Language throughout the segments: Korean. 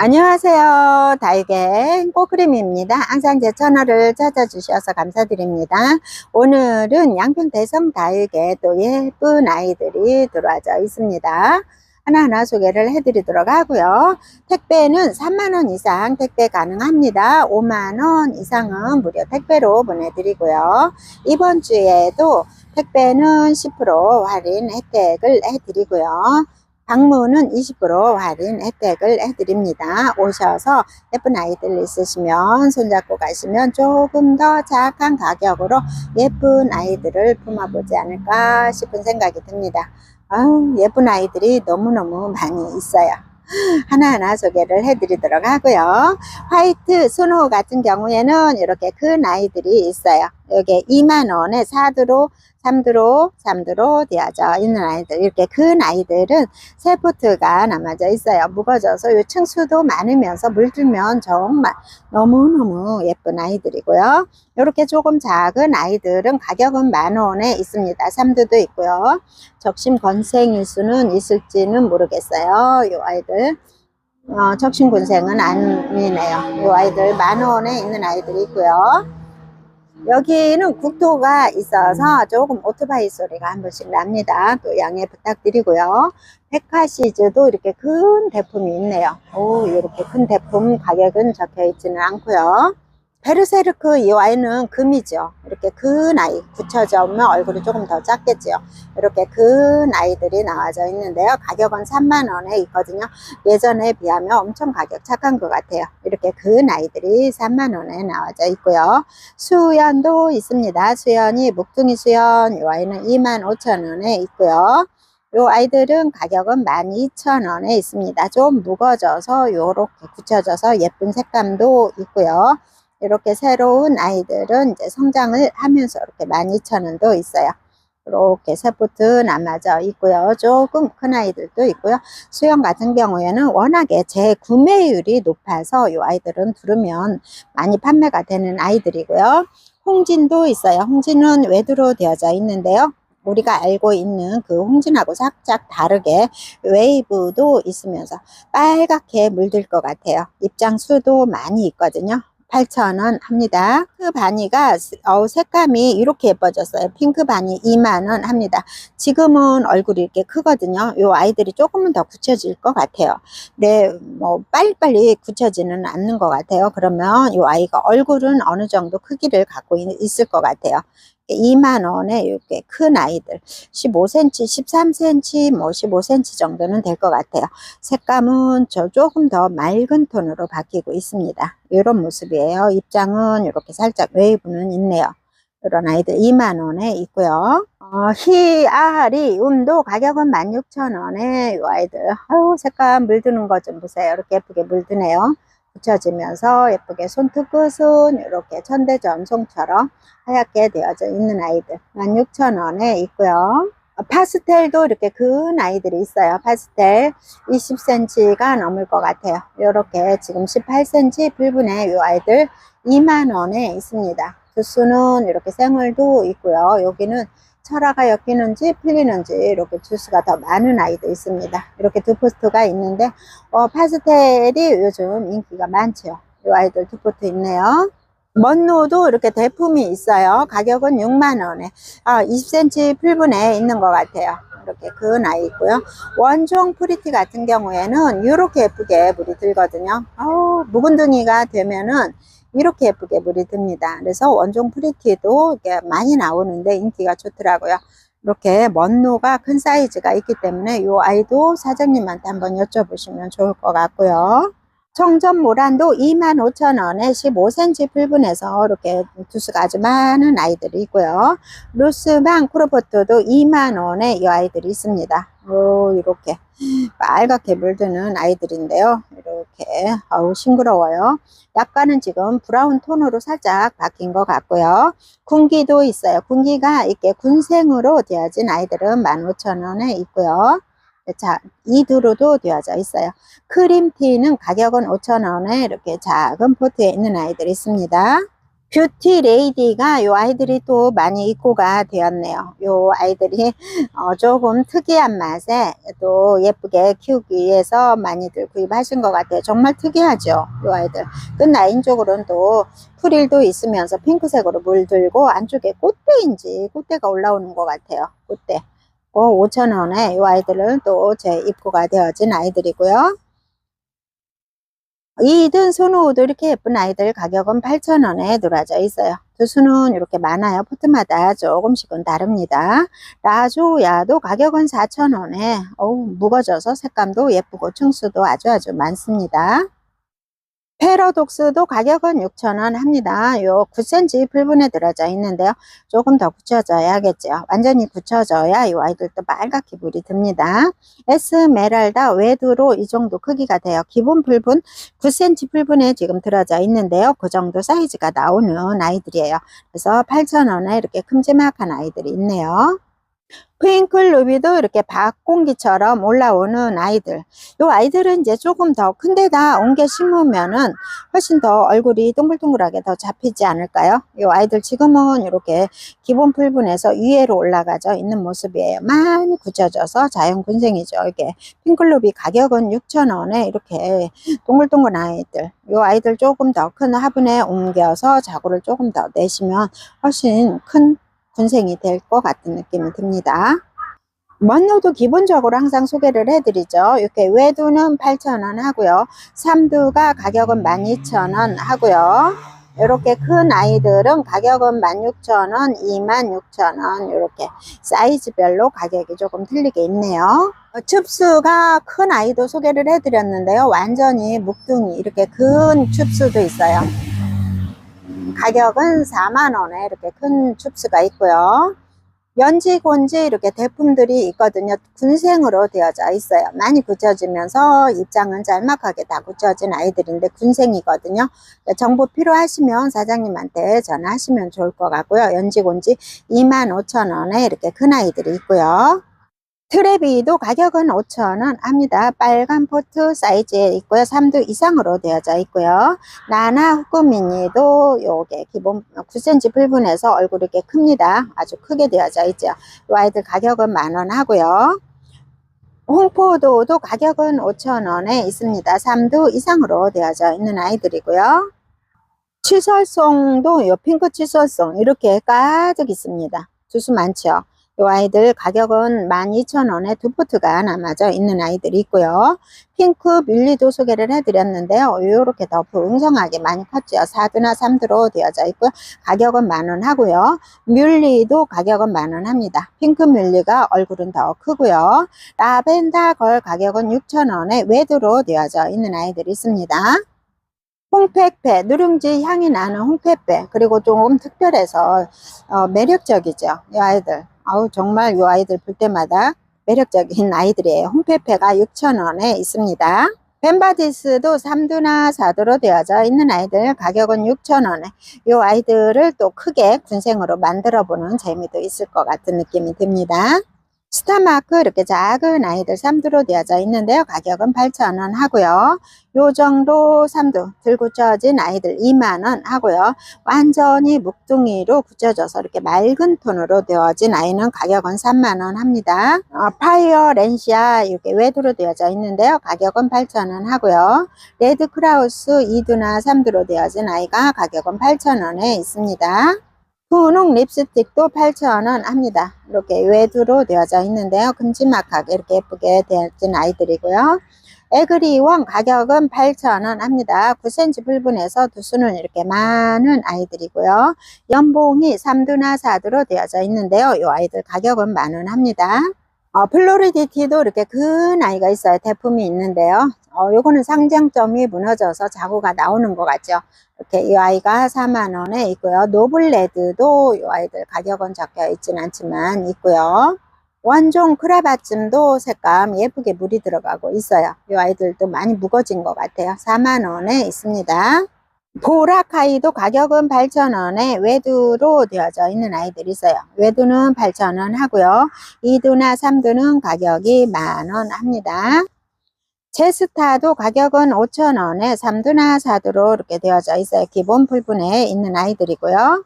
안녕하세요. 다육의 꽃그림입니다. 항상 제 채널을 찾아주셔서 감사드립니다. 오늘은 양평 대성 다육에 또 예쁜 아이들이 들어와져 있습니다. 하나하나 소개를 해드리도록 하고요. 택배는 3만원 이상 택배 가능합니다. 5만원 이상은 무료 택배로 보내드리고요. 이번 주에도 택배는 10% 할인 혜택을 해드리고요. 방문은 20% 할인 혜택을 해드립니다. 오셔서 예쁜 아이들 있으시면 손잡고 가시면 조금 더 착한 가격으로 예쁜 아이들을 품어보지 않을까 싶은 생각이 듭니다. 아우, 예쁜 아이들이 너무너무 많이 있어요. 하나하나 소개를 해드리도록 하고요. 화이트 스노우 같은 경우에는 이렇게 큰 아이들이 있어요. 여기 2만원에 4두로 3두로 3두로 되어져 있는 아이들. 이렇게 큰 아이들은 세포트가 남아져 있어요. 무거져서 요 층수도 많으면서 물들면 정말 너무너무 예쁜 아이들이고요. 이렇게 조금 작은 아이들은 가격은 만원에 있습니다. 3두도 있고요. 적심 건생일 수는 있을지는 모르겠어요. 요 아이들. 어, 적심 군생은 아니네요. 요 아이들 만원에 있는 아이들이 있고요 여기는 국토가 있어서 조금 오토바이 소리가 한 번씩 납니다. 또 양해 부탁드리고요. 백화시즈도 이렇게 큰 대품이 있네요. 오, 이렇게 큰 대품 가격은 적혀 있지는 않고요. 베르세르크 이 아이는 금이죠. 이렇게 큰 아이 붙여져 오면 얼굴이 조금 더 작겠죠. 이렇게 큰 아이들이 나와져 있는데요. 가격은 3만원에 있거든요. 예전에 비하면 엄청 가격 착한 것 같아요. 이렇게 큰 아이들이 3만원에 나와져 있고요. 수연도 있습니다. 수연이 묵둥이 수연 이 아이는 2만 5천원에 있고요. 요 아이들은 가격은 12,000원에 있습니다. 좀 무거져서 요렇게 굳혀져서 예쁜 색감도 있고요. 이렇게 새로운 아이들은 이제 성장을 하면서 이렇게 12,000원도 있어요. 이렇게 세포트 남아져 있고요. 조금 큰 아이들도 있고요. 수영 같은 경우에는 워낙에 재구매율이 높아서 이 아이들은 두르면 많이 판매가 되는 아이들이고요. 홍진도 있어요. 홍진은 외두로 되어져 있는데요. 우리가 알고 있는 그 홍진하고 살짝 다르게 웨이브도 있으면서 빨갛게 물들 것 같아요. 입장수도 많이 있거든요. 8,000원 합니다. 핑크 바니가 어, 색감이 이렇게 예뻐졌어요. 핑크 바니 2만원 합니다. 지금은 얼굴이 이렇게 크거든요. 이 아이들이 조금은 더 굳혀질 것 같아요. 네, 뭐 빨리빨리 굳혀지는 않는 것 같아요. 그러면 이 아이가 얼굴은 어느 정도 크기를 갖고 있, 을것 같아요. 2만 원에 이렇게 큰 아이들 15cm, 13cm, 뭐 15cm 정도는 될 것 같아요. 색감은 저 조금 더 맑은 톤으로 바뀌고 있습니다. 이런 모습이에요. 입장은 이렇게 살짝 웨이브는 있네요. 이런 아이들 2만 원에 있고요. 어, 희아리 음도 가격은 16,000원에 이 아이들 아유 색감 물드는 거 좀 보세요. 이렇게 예쁘게 물드네요. 붙여지면서 예쁘게 손톱 끝은 이렇게 천대전송처럼 하얗게 되어져 있는 아이들 16,000원에 있고요. 파스텔도 이렇게 큰 아이들이 있어요. 파스텔 20cm가 넘을 것 같아요. 이렇게 지금 18cm 불분의 이 아이들 2만원에 있습니다. 두수는 이렇게 생얼도 있고요. 여기는 철화가 엮이는지 풀리는지 이렇게 주스가 더 많은 아이도 있습니다. 이렇게 두 포스트가 있는데 어, 파스텔이 요즘 인기가 많죠. 이 아이들 두 포트 있네요. 먼노도 이렇게 대품이 있어요. 가격은 6만원에 아, 20cm 풀분에 있는 것 같아요. 이렇게 큰 아이 있고요. 원종 프리티 같은 경우에는 이렇게 예쁘게 물이 들거든요. 어, 묵은둥이가 되면은 이렇게 예쁘게 물이 듭니다. 그래서 원종 프리티도 많이 나오는데 인기가 좋더라고요. 이렇게 먼노가 큰 사이즈가 있기 때문에 이 아이도 사장님한테 한번 여쭤보시면 좋을 것 같고요. 청전 모란도 25,000원에 15cm 풀분해서 이렇게 두수가 아주 많은 아이들이 있고요. 루스방 크로포트도 2만원에 이 아이들이 있습니다. 오, 이렇게 빨갛게 물드는 아이들인데요. 이렇게 아우 싱그러워요. 약간은 지금 브라운 톤으로 살짝 바뀐 것 같고요. 군기도 있어요. 군기가 이렇게 군생으로 되어진 아이들은 15,000원에 있고요. 자, 이두로도 되어져 있어요. 크림티는 가격은 5,000원에 이렇게 작은 포트에 있는 아이들이 있습니다. 뷰티 레이디가 요 아이들이 또 많이 입고가 되었네요. 요 아이들이 어, 조금 특이한 맛에 또 예쁘게 키우기 위해서 많이들 구입하신 것 같아요. 정말 특이하죠. 요 아이들. 끝라인 쪽으로는 또 프릴도 있으면서 핑크색으로 물들고 안쪽에 꽃대인지 꽃대가 올라오는 것 같아요. 꽃대. 어, 5,000원에 이 아이들은 또제 입고가 되어진 아이들이고요. 이든 손우도 이렇게 예쁜 아이들 가격은 8,000원에 들어져 있어요. 두 수는 이렇게 많아요. 포트마다 조금씩은 다릅니다. 라조야도 가격은 4,000원에 어우, 무거져서 색감도 예쁘고 층수도 아주 아주 많습니다. 패러독스도 가격은 6,000원 합니다. 요 9cm 풀분에 들어져 있는데요. 조금 더 굳혀져야겠죠. 완전히 굳혀져야 이 아이들도 빨갛게 물이 듭니다. 에스메랄다 외두로 이 정도 크기가 돼요. 기본 풀분 9cm 풀분에 지금 들어져 있는데요. 그 정도 사이즈가 나오는 아이들이에요. 그래서 8,000원에 이렇게 큼지막한 아이들이 있네요. 트윙클 루비도 이렇게 박공기처럼 올라오는 아이들. 요 아이들은 이제 조금 더 큰데다 옮겨 심으면은 훨씬 더 얼굴이 동글동글하게 더 잡히지 않을까요? 요 아이들 지금은 이렇게 기본 풀분에서 위에로 올라가져 있는 모습이에요. 많이 굳혀져서 자연 군생이죠. 이게 핑클루비 가격은 6,000원에 이렇게 동글동글 아이들. 요 아이들 조금 더 큰 화분에 옮겨서 자구를 조금 더 내시면 훨씬 큰 군생이 될 것 같은 느낌이 듭니다. 먼노도 기본적으로 항상 소개를 해드리죠. 이렇게 외두는 8,000원 하고요. 삼두가 가격은 12,000원 하고요. 이렇게 큰 아이들은 가격은 16,000원, 26,000원 이렇게 사이즈별로 가격이 조금 틀리게 있네요. 어, 춥수가 큰 아이도 소개를 해드렸는데요. 완전히 묵둥이 이렇게 큰 춥수도 있어요. 가격은 4만원에 이렇게 큰 춥스가 있고요. 연지, 곤지 이렇게 대품들이 있거든요. 군생으로 되어져 있어요. 많이 굳혀지면서 입장은 짤막하게 다 굳혀진 아이들인데 군생이거든요. 정보 필요하시면 사장님한테 전화하시면 좋을 것 같고요. 연지, 곤지 25,000원에 이렇게 큰 아이들이 있고요. 트레비도 가격은 5,000원 합니다. 빨간 포트 사이즈에 있고요. 3두 이상으로 되어져 있고요. 나나 후쿠미니도 요게 기본 9cm 풀분에서 얼굴이 이렇게 큽니다. 아주 크게 되어져 있죠. 이 아이들 가격은 만원 하고요. 홍포도도 가격은 5,000원에 있습니다. 3두 이상으로 되어져 있는 아이들이고요. 치설송도 요 핑크 치설송 이렇게 가득 있습니다. 주수 많죠. 이 아이들 가격은 12,000원에 두 포트가 남아져 있는 아이들이 있고요. 핑크 뮬리도 소개를 해드렸는데요. 이렇게 더 풍성하게 많이 컸죠. 4두나 3두로 되어져 있고요. 가격은 만원 하고요. 뮬리도 가격은 만원 합니다. 핑크 뮬리가 얼굴은 더 크고요. 라벤더 걸 가격은 6,000원에 외두로 되어져 있는 아이들이 있습니다. 홍페페, 누룽지 향이 나는 홍페페, 그리고 조금 특별해서 어, 매력적이죠. 이 아이들. 아우 정말 이 아이들 볼 때마다 매력적인 아이들이에요. 홈페페가 6,000원에 있습니다. 벤바디스도 3두나 4두로 되어져 있는 아이들 가격은 6,000원에 이 아이들을 또 크게 군생으로 만들어 보는 재미도 있을 것 같은 느낌이 듭니다. 스타마크 이렇게 작은 아이들 3두로 되어져 있는데요. 가격은 8,000원 하고요. 요 정도 3두 들고쳐진 아이들 2만원 하고요. 완전히 묵둥이로 굳혀져서 이렇게 맑은 톤으로 되어진 아이는 가격은 3만원 합니다. 어, 파이어 렌시아 이렇게 외두로 되어져 있는데요. 가격은 8,000원 하고요. 레드 크라우스 2두나 3두로 되어진 아이가 가격은 8,000원에 있습니다. 분홍 립스틱도 8,000원 합니다. 이렇게 외두로 되어져 있는데요. 큼지막하게 이렇게 예쁘게 되어진 아이들이고요. 에그리원 가격은 8,000원 합니다. 9cm 불분에서 두 수는 이렇게 많은 아이들이고요. 연봉이 3두나 4두로 되어져 있는데요. 이 아이들 가격은 만원 합니다. 어, 플로리디티도 이렇게 큰 아이가 있어요. 대품이 있는데요. 어, 요거는 상장점이 무너져서 자구가 나오는 것 같죠. 이렇게 이 아이가 4만원에 있고요. 노블레드도 이 아이들 가격은 적혀 있진 않지만 있고요. 원종 크라바쯤도 색감 예쁘게 물이 들어가고 있어요. 이 아이들도 많이 무거진 것 같아요. 4만원에 있습니다. 보라카이도 가격은 8,000원에 외두로 되어져 있는 아이들이 있어요. 외두는 8,000원 하고요. 2두나 3두는 가격이 만원 합니다. 제스타도 가격은 5,000원에 3두나 4두로 이렇게 되어져 있어요. 기본 풀분에 있는 아이들이고요.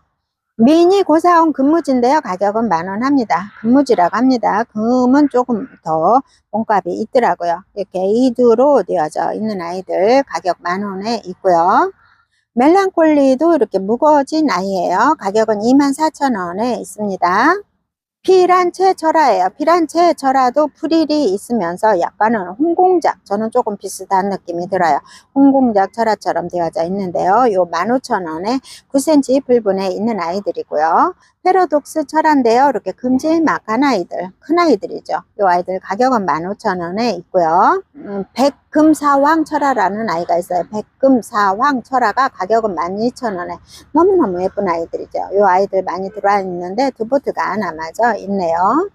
미니 고사원 금무지인데요. 가격은 만원 합니다. 금무지라고 합니다. 금은 조금 더 몸값이 있더라고요. 이렇게 2두로 되어져 있는 아이들 가격 만원에 있고요. 멜랑콜리도 이렇게 무거워진 아이예요. 가격은 24,000원에 있습니다. 피란체 철화예요. 피란체 철화도 프릴이 있으면서 약간은 홍공작, 저는 조금 비슷한 느낌이 들어요. 홍공작 철화처럼 되어져 있는데요. 요 15,000원에 9cm 풀분에 있는 아이들이고요. 페로독스 철화인데요. 이렇게 금질막 한 아이들, 큰 아이들이죠. 요 아이들 가격은 15,000원에 있고요. 음, 백금사황 철화라는 아이가 있어요. 백금사황 철화가 가격은 12,000원에 너무너무 예쁜 아이들이죠. 요 아이들 많이 들어와 있는데 두보트가 남아져 있네요.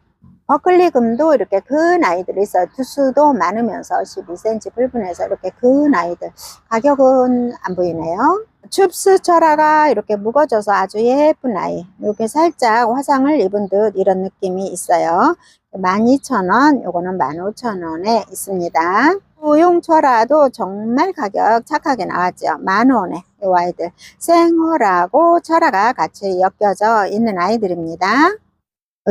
버클리 금도 이렇게 큰 아이들이 있어요. 두수도 많으면서 12cm 불분해서 이렇게 큰 아이들. 가격은 안 보이네요. 춥스 철화가 이렇게 무거져서 아주 예쁜 아이. 이렇게 살짝 화상을 입은 듯 이런 느낌이 있어요. 12,000원, 요거는 15,000원에 있습니다. 우용 철화도 정말 가격 착하게 나왔죠. 만원에 이 아이들. 생허라고 철화가 같이 엮여져 있는 아이들입니다.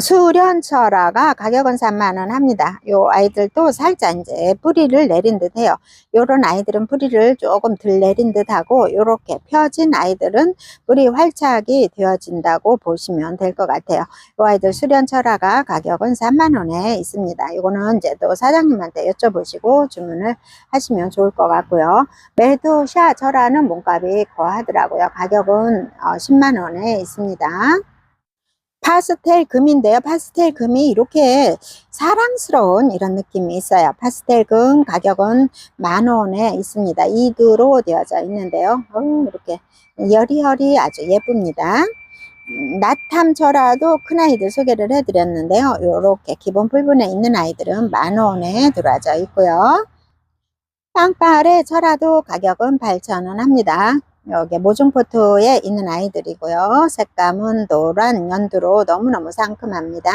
수련 철화가 가격은 3만원 합니다. 요 아이들도 살짝 이제 뿌리를 내린 듯 해요. 요런 아이들은 뿌리를 조금 덜 내린 듯 하고 요렇게 펴진 아이들은 뿌리 활착이 되어진다고 보시면 될 것 같아요. 요 아이들 수련 철화가 가격은 3만원에 있습니다. 요거는 이제 또 사장님한테 여쭤보시고 주문을 하시면 좋을 것 같고요. 메드샤 철화는 몸값이 거하더라고요. 가격은 10만원에 있습니다. 파스텔 금인데요. 파스텔 금이 이렇게 사랑스러운 이런 느낌이 있어요. 파스텔 금 가격은 만 원에 있습니다. 2두로 되어져 있는데요. 어, 이렇게 여리여리 아주 예쁩니다. 음, 나탐철화도 큰 아이들 소개를 해드렸는데요. 이렇게 기본 풀분에 있는 아이들은 만 원에 들어와져 있고요. 빵빨의 철화도 가격은 8,000원 합니다. 여기 모종포트에 있는 아이들이고요. 색감은 노란 연두로 너무너무 상큼합니다.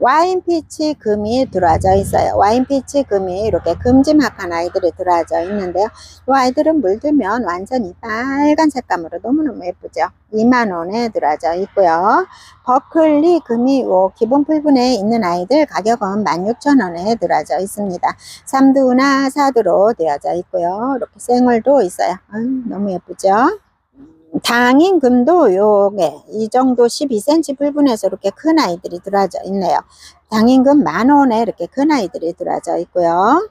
와인 피치 금이 들어와져 있어요. 와인 피치 금이 이렇게 금지막한 아이들이 들어와져 있는데요. 이 아이들은 물들면 완전히 빨간 색감으로 너무너무 예쁘죠. 2만원에 들어와져 있고요. 버클리 금이 요 기본 풀분에 있는 아이들 가격은 16,000원에 들어와져 있습니다. 3두나 4두로 되어져 있고요. 이렇게 생얼도 있어요. 아유, 너무 예쁘죠? 당인금도 요게 이 정도 12cm 불분해서 이렇게 큰 아이들이 들어져 있네요. 당인금 만원에 이렇게 큰 아이들이 들어져 있고요.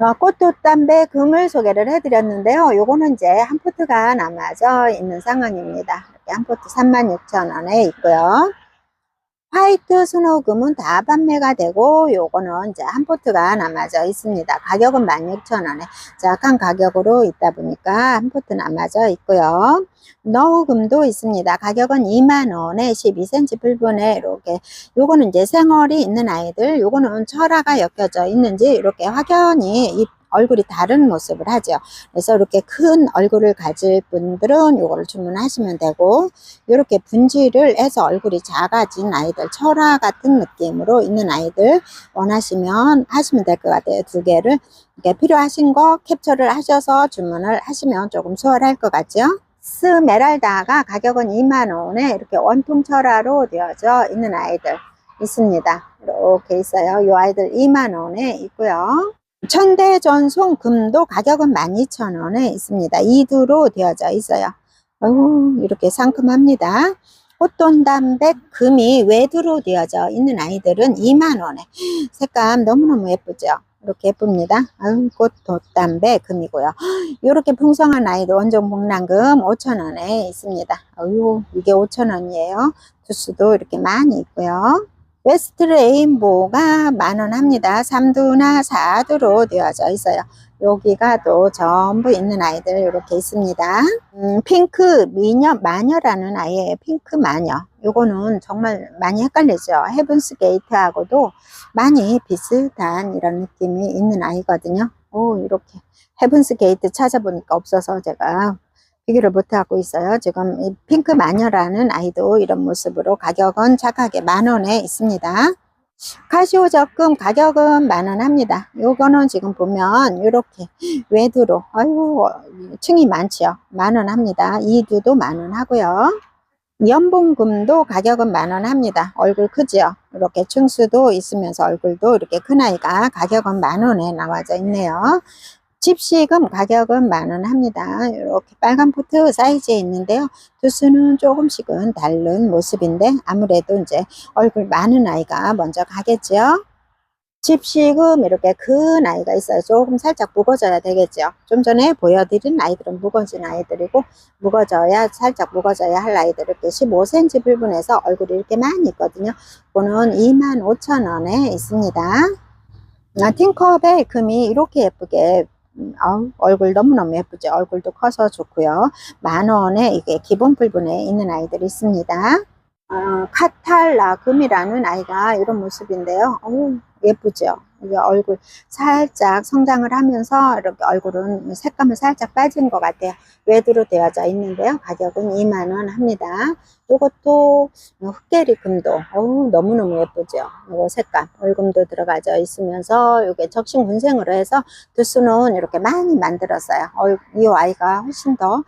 어, 꽃돛담배 금을 소개를 해드렸는데요. 요거는 이제 한 포트가 남아져 있는 상황입니다. 이렇게 한 포트 36,000원에 있고요. 화이트 스노우금은 다 판매가 되고 요거는 이제 한 포트가 남아져 있습니다. 가격은 16,000원에 약한 가격으로 있다 보니까 한 포트 남아져 있고요. 너우금도 있습니다. 가격은 2만원에 12cm 풀분에 이렇게 요거는 이제 생얼이 있는 아이들 요거는 철화가 엮여져 있는지 이렇게 확연히 이 얼굴이 다른 모습을 하죠. 그래서 이렇게 큰 얼굴을 가질 분들은 이거를 주문하시면 되고 이렇게 분질을 해서 얼굴이 작아진 아이들 철화 같은 느낌으로 있는 아이들 원하시면 하시면 될 것 같아요. 두 개를 이렇게 필요하신 거 캡처를 하셔서 주문을 하시면 조금 수월할 것 같죠. 스메랄다가 가격은 2만원에 이렇게 원통 철화로 되어져 있는 아이들 있습니다. 이렇게 있어요. 이 아이들 2만원에 있고요. 천대전송 금도 가격은 12,000원에 있습니다. 2두로 되어져 있어요. 어우, 이렇게 상큼합니다. 꽃돈담백 금이 외두로 되어져 있는 아이들은 2만원에 색감 너무너무 예쁘죠? 이렇게 예쁩니다. 아유, 꽃돈담백 금이고요. 이렇게 풍성한 아이들 원종 복랑금 5,000원에 있습니다. 어유 이게 5,000원이에요. 두수도 이렇게 많이 있고요. 웨스트 레인보우가 만원 합니다. 3두나 4두로 되어져 있어요. 여기가 또 전부 있는 아이들 이렇게 있습니다. 음, 핑크 미녀 마녀라는 아이예요. 핑크 마녀. 요거는 정말 많이 헷갈리죠. 헤븐스 게이트하고도 많이 비슷한 이런 느낌이 있는 아이거든요. 오, 이렇게 헤븐스 게이트 찾아보니까 없어서 제가 비교를 못하고 있어요. 지금 이 핑크 마녀라는 아이도 이런 모습으로 가격은 착하게 만원에 있습니다. 카시오 적금 가격은 만원 합니다. 요거는 지금 보면 이렇게 외두로 아이고 층이 많지요. 만원 합니다. 이두도 만원 하고요. 연봉금도 가격은 만원 합니다. 얼굴 크지요. 이렇게 층수도 있으면서 얼굴도 이렇게 큰 아이가 가격은 만원에 나와져 있네요. 집시금 가격은 만원 합니다. 이렇게 빨간 포트 사이즈에 있는데요. 두수는 조금씩은 다른 모습인데 아무래도 이제 얼굴 많은 아이가 먼저 가겠죠. 집시금 이렇게 큰 아이가 있어요. 조금 살짝 무거져야 되겠죠. 좀 전에 보여드린 아이들은 무거진 아이들이고 무거져야 살짝 무거져야 할 아이들 이렇게 15cm 불분해서 얼굴이 이렇게 많이 있거든요. 그거는 25,000원에 있습니다. 아, 팅컵의 금이 이렇게 예쁘게 음, 아우, 얼굴 너무너무 예쁘죠. 얼굴도 커서 좋고요. 만 원에 이게 기본 풀분에 있는 아이들이 있습니다. 어, 카탈라 금이라는 아이가 이런 모습인데요. 어우, 예쁘죠. 얼굴 살짝 성장을 하면서 이렇게 얼굴은 색감은 살짝 빠진 것 같아요. 외두로 되어져 있는데요. 가격은 2만원 합니다. 이것도 흑계리 금도 어우, 너무너무 예쁘죠. 이거 색감 얼금도 들어가져 있으면서 이게 적신 군생으로 해서 두수는 이렇게 많이 만들었어요. 얼- 이 아이가 훨씬 더 어,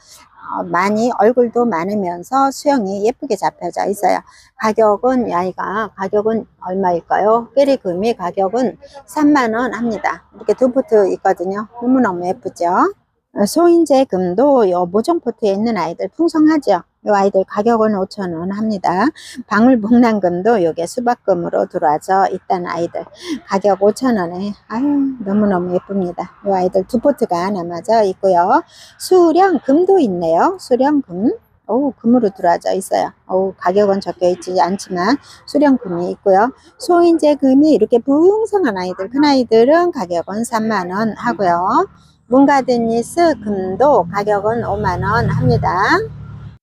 많이 얼굴도 많으면서 수영이 예쁘게 잡혀져 있어요. 가격은 이 아이가 가격은 얼마일까요? 깨리금이 가격은 3만원 합니다. 이렇게 두 포트 있거든요. 너무너무 예쁘죠? 어, 소인제 금도 요 모종포트에 있는 아이들 풍성하죠? 요 아이들 가격은 5천원 합니다. 방울복랑금도 요게 수박금으로 들어와져 있다는 아이들 가격 5천원에 아유 너무너무 예쁩니다. 요 아이들 두 포트가 남아져 있고요. 수령 금도 있네요. 수령 금. 오, 금으로 들어와져 있어요. 오, 가격은 적혀 있지 않지만 수령 금이 있고요. 소인제 금이 이렇게 풍성한 아이들, 큰 아이들은 가격은 3만원 하고요. 문가드니스 금도 가격은 5만원 합니다.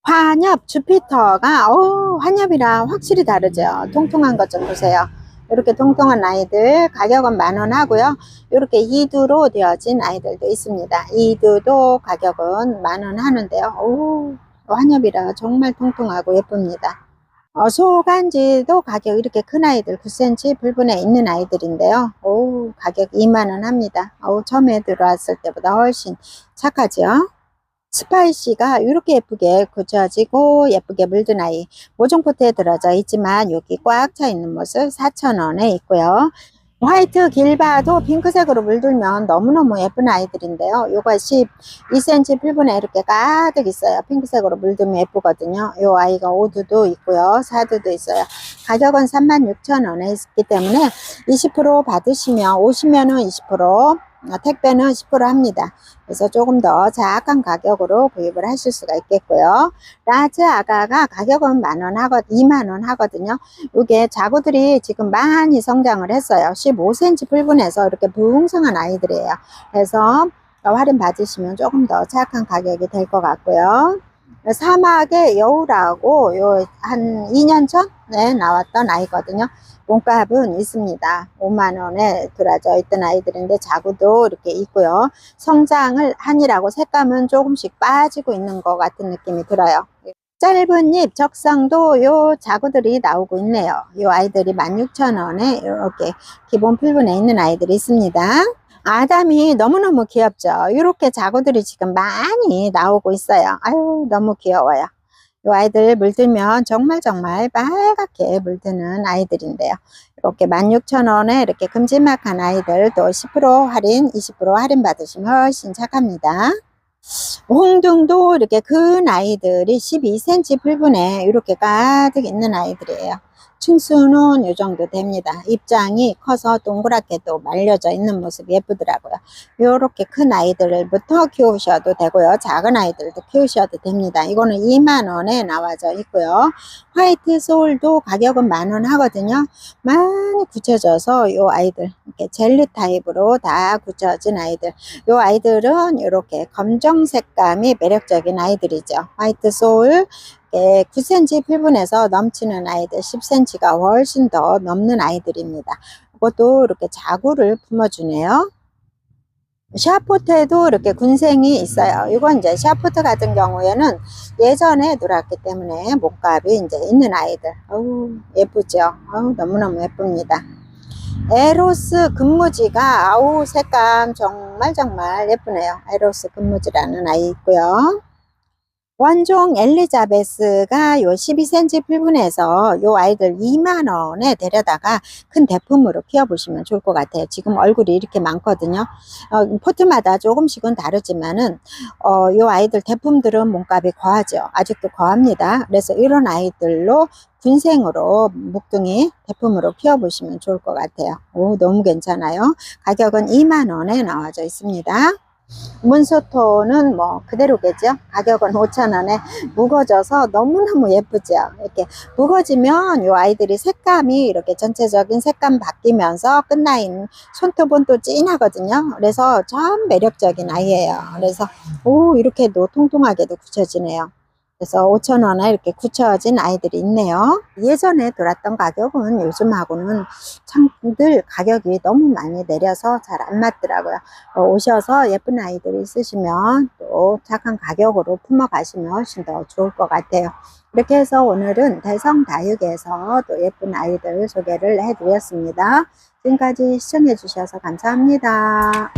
환엽 주피터가 어 환엽이랑 확실히 다르죠. 통통한 것 좀 보세요. 이렇게 통통한 아이들 가격은 만원 하고요. 이렇게 이두로 되어진 아이들도 있습니다. 이두도 가격은 만원 하는데요. 오, 환엽이라 정말 통통하고 예쁩니다. 어, 소간지도 가격 이렇게 큰 아이들 9cm 불분에 있는 아이들인데요. 오, 가격 2만원 합니다. 오, 처음에 들어왔을 때보다 훨씬 착하죠. 스파이시가 이렇게 예쁘게 굳혀지고 예쁘게 물든 아이 모종포트에 들어져 있지만 여기 꽉 차 있는 모습 4,000원에 있고요. 화이트 길바도 핑크색으로 물들면 너무너무 예쁜 아이들인데요. 요거 12cm 필분에 이렇게 가득 있어요. 핑크색으로 물들면 예쁘거든요. 요 아이가 5두도 있고요. 4두도 있어요. 가격은 36,000원에 있기 때문에 20% 받으시면 오시면은 20% 어, 택배는 10% 합니다. 그래서 조금 더 작은 가격으로 구입을 하실 수가 있겠고요. 라즈 아가가 가격은 만원 하거, 2만원 하거든요. 이게 자구들이 지금 많이 성장을 했어요. 15cm 불분해서 이렇게 풍성한 아이들이에요. 그래서 할인 받으시면 조금 더 착한 가격이 될 것 같고요. 사막의 여우라고 요 한 2년 전에 나왔던 아이거든요. 몸값은 있습니다. 5만 원에 들어져 있던 아이들인데 자구도 이렇게 있고요. 성장을 한이라고 색감은 조금씩 빠지고 있는 것 같은 느낌이 들어요. 짧은 잎 적성도 요 자구들이 나오고 있네요. 요 아이들이 16,000원에 이렇게 기본 필분에 있는 아이들이 있습니다. 아담이 너무너무 귀엽죠. 이렇게 자구들이 지금 많이 나오고 있어요. 아유, 너무 귀여워요. 이 아이들 물들면 정말 정말 빨갛게 물드는 아이들인데요. 이렇게 16,000원에 이렇게 큼지막한 아이들 또 10% 할인, 20% 할인 받으시면 훨씬 착합니다. 홍등도 이렇게 큰 아이들이 12cm 풀분에 이렇게 가득 있는 아이들이에요. 층수는 이 정도 됩니다. 입장이 커서 동그랗게 또 말려져 있는 모습이 예쁘더라고요. 이렇게 큰 아이들부터 키우셔도 되고요. 작은 아이들도 키우셔도 됩니다. 이거는 2만원에 나와져 있고요. 화이트 소울도 가격은 만원 하거든요. 많이 굳혀져서 이 아이들 이렇게 젤리 타입으로 다 굳혀진 아이들 이 아이들은 이렇게 검정 색감이 매력적인 아이들이죠. 화이트 소울 9cm 필분에서 넘치는 아이들 10cm가 훨씬 더 넘는 아이들입니다. 이것도 이렇게 자구를 품어주네요. 샤포트에도 이렇게 군생이 있어요. 이건 이제 샤포트 같은 경우에는 예전에 들어왔기 때문에 목값이 이제 있는 아이들. 어우, 예쁘죠? 어우, 너무너무 예쁩니다. 에로스 금무지가 아우 색감 정말 정말 예쁘네요. 에로스 금무지라는 아이 있고요. 원종 엘리자베스가 요 12cm 풀분에서 요 아이들 2만원에 데려다가 큰 대품으로 키워보시면 좋을 것 같아요. 지금 얼굴이 이렇게 많거든요. 어, 포트마다 조금씩은 다르지만은, 어, 요 아이들 대품들은 몸값이 거하죠. 아직도 거합니다. 그래서 이런 아이들로 군생으로 묵둥이 대품으로 키워보시면 좋을 것 같아요. 오, 너무 괜찮아요. 가격은 2만원에 나와져 있습니다. 문소토는 뭐 그대로겠죠. 가격은 5,000원에 묵어져서 너무너무 예쁘죠. 이렇게 묵어지면 이 아이들이 색감이 이렇게 전체적인 색감 바뀌면서 끝나인 손톱은 또 진하거든요. 그래서 참 매력적인 아이예요. 그래서 오 이렇게 도 통통하게도 굳혀지네요. 그래서 5,000원에 이렇게 굳혀진 아이들이 있네요. 예전에 돌았던 가격은 요즘하고는 참늘 가격이 너무 많이 내려서 잘 안 맞더라고요. 어, 오셔서 예쁜 아이들 있으시면 또 착한 가격으로 품어 가시면 훨씬 더 좋을 것 같아요. 이렇게 해서 오늘은 대성 다육에서 또 예쁜 아이들 소개를 해드렸습니다. 지금까지 시청해 주셔서 감사합니다.